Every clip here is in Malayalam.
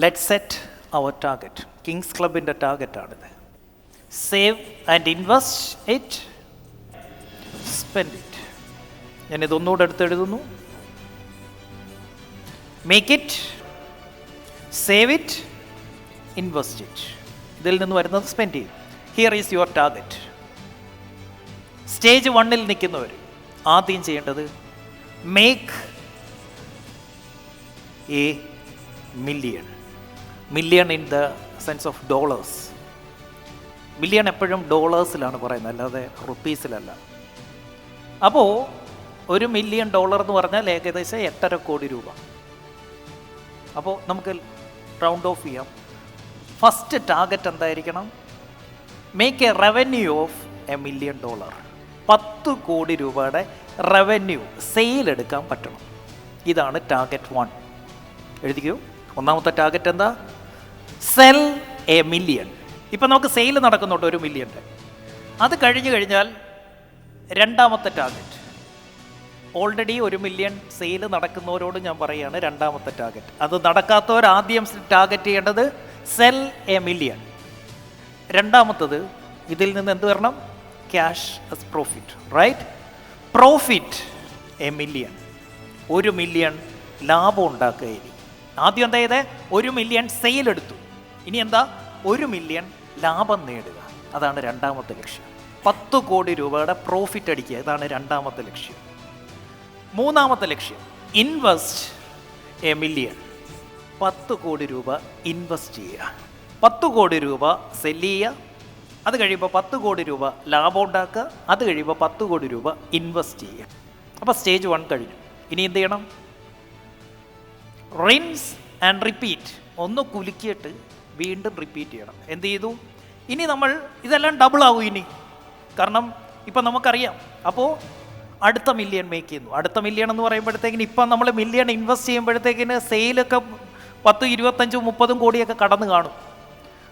Let set our target kings ക്ലബിന്റെ ടാർഗറ്റാണിത് save and invest it spend it ഞാൻ ഇതൊന്നുകൂടെ എടുത്ത് എഴുതുന്നു make it save it invest it ഇതിൽ നിന്ന് വരുന്നത് സ്പെൻഡ് ചെയ്യും. Here is your target stage വണ്ണിൽ നിൽക്കുന്നവർ ആദ്യം ചെയ്യേണ്ടത് make a million million in the sense of dollars million എപ്പോഴും ഡോളേഴ്സിലാണ് പറയുന്നത് അല്ലാതെ റുപ്പീസിലല്ല അപ്പോൾ ഒരു മില്യൺ ഡോളർ എന്ന് പറഞ്ഞാൽ ഏകദേശം എട്ടര കോടി രൂപ. അപ്പോൾ നമുക്ക് റൗണ്ട് ഓഫ് ചെയ്യാം. ഫസ്റ്റ് ടാർഗറ്റ് എന്തായിരിക്കണം? Make a revenue of a million dollar പത്ത് കോടി രൂപയുടെ റവന്യൂ സെയിൽ എടുക്കാൻ പറ്റണം. ഇതാണ് ടാർഗറ്റ് വൺ എഴുതിക്കൂ. ഒന്നാമത്തെ ടാർഗറ്റ് എന്താ? സെൽ എ മില്യൺ ഇപ്പം നമുക്ക് സെയിൽ നടക്കുന്നുണ്ട് ഒരു മില്യന്റെ അത് കഴിഞ്ഞു കഴിഞ്ഞാൽ രണ്ടാമത്തെ ടാർഗറ്റ് ഓൾറെഡി ഒരു മില്യൺ സെയിൽ നടക്കുന്നവരോട് ഞാൻ പറയുകയാണ് രണ്ടാമത്തെ ടാർഗറ്റ് അത് നടക്കാത്തവർ ആദ്യം ടാർഗറ്റ് ചെയ്യേണ്ടത് സെൽ എ മില്യൺ രണ്ടാമത്തത് ഇതിൽ നിന്ന് എന്ത് വരണം? Cash as profit right profit a million ഒരു മില്യൺ ലാഭം ഉണ്ടാക്കുക ആദ്യം എന്താ ചെയ്തേ? ഒരു മില്യൺ സെയിൽ എടുത്തു. ഇനി എന്താ ഒരു മില്യൺ ലാഭം നേടുക. അതാണ് രണ്ടാമത്തെ ലക്ഷ്യം. പത്ത് കോടി രൂപയുടെ പ്രോഫിറ്റ് അടിക്കുക. ഇതാണ് രണ്ടാമത്തെ ലക്ഷ്യം. മൂന്നാമത്തെ ലക്ഷ്യം ഇൻവെസ്റ്റ് എ മില്യൺ പത്ത് കോടി രൂപ ഇൻവെസ്റ്റ് ചെയ്യുക. പത്ത് കോടി രൂപ സെല്ല് ചെയ്യുക. അത് കഴിയുമ്പോൾ പത്ത് കോടി രൂപ ലാഭം ഉണ്ടാക്കുക. അത് കഴിയുമ്പോൾ പത്ത് കോടി രൂപ ഇൻവെസ്റ്റ് ചെയ്യുക. അപ്പോൾ സ്റ്റേജ് വൺ കഴിഞ്ഞു. ഇനി എന്ത് ചെയ്യണം? റിൻസ് ആൻഡ് റിപ്പീറ്റ് ഒന്ന് കുലുക്കിയിട്ട് വീണ്ടും റിപ്പീറ്റ് ചെയ്യണം. എന്ത് ചെയ്തു? ഇനി നമ്മൾ ഇതെല്ലാം ഡബിൾ ആവും ഇനി. കാരണം ഇപ്പം നമുക്കറിയാം. അപ്പോൾ അടുത്ത മില്യൺ മേക്ക് ചെയ്യുന്നു. അടുത്ത മില്യൺ എന്ന് പറയുമ്പോഴത്തേക്കിന് ഇപ്പം നമ്മൾ മില്യൺ ഇൻവെസ്റ്റ് ചെയ്യുമ്പോഴത്തേക്കിന് സെയിലൊക്കെ പത്ത് ഇരുപത്തഞ്ചും മുപ്പതും കോടിയൊക്കെ കടന്നു കാണും.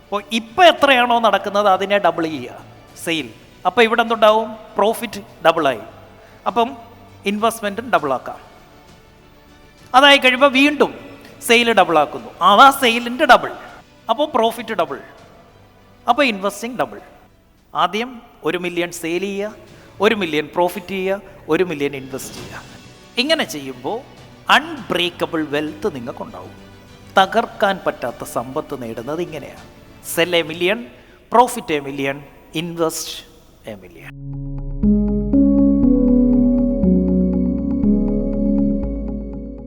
അപ്പോൾ ഇപ്പം എത്രയാണോ നടക്കുന്നത് അതിനെ ഡബിൾ ചെയ്യുക. സെയിൽ അപ്പോൾ ഇവിടെ എന്തുണ്ടാവും? പ്രോഫിറ്റ് ഡബിളായി അപ്പം ഇൻവെസ്റ്റ്മെന്റും ഡബിളാക്കാം അതായി കഴിയുമ്പോൾ വീണ്ടും സെയിൽ ഡബിളാക്കുന്നു അതാ സെയിലിന്റെ ഡബിൾ അപ്പോൾ പ്രോഫിറ്റ് ഡബിൾ അപ്പോൾ ഇൻവെസ്റ്റിംഗ് ഡബിൾ ആദ്യം ഒരു മില്യൺ സെയിൽ ചെയ്യുക ഒരു മില്യൺ പ്രോഫിറ്റ് ചെയ്യുക ഒരു മില്യൺ ഇൻവെസ്റ്റ് ചെയ്യുക. ഇങ്ങനെ ചെയ്യുമ്പോൾ അൺബ്രേക്കബിൾ വെൽത്ത് നിങ്ങൾക്കുണ്ടാവും തകർക്കാൻ പറ്റാത്ത സമ്പത്ത് നേടുന്നത് ഇങ്ങനെയാണ്. Sell a million profit a million invest a million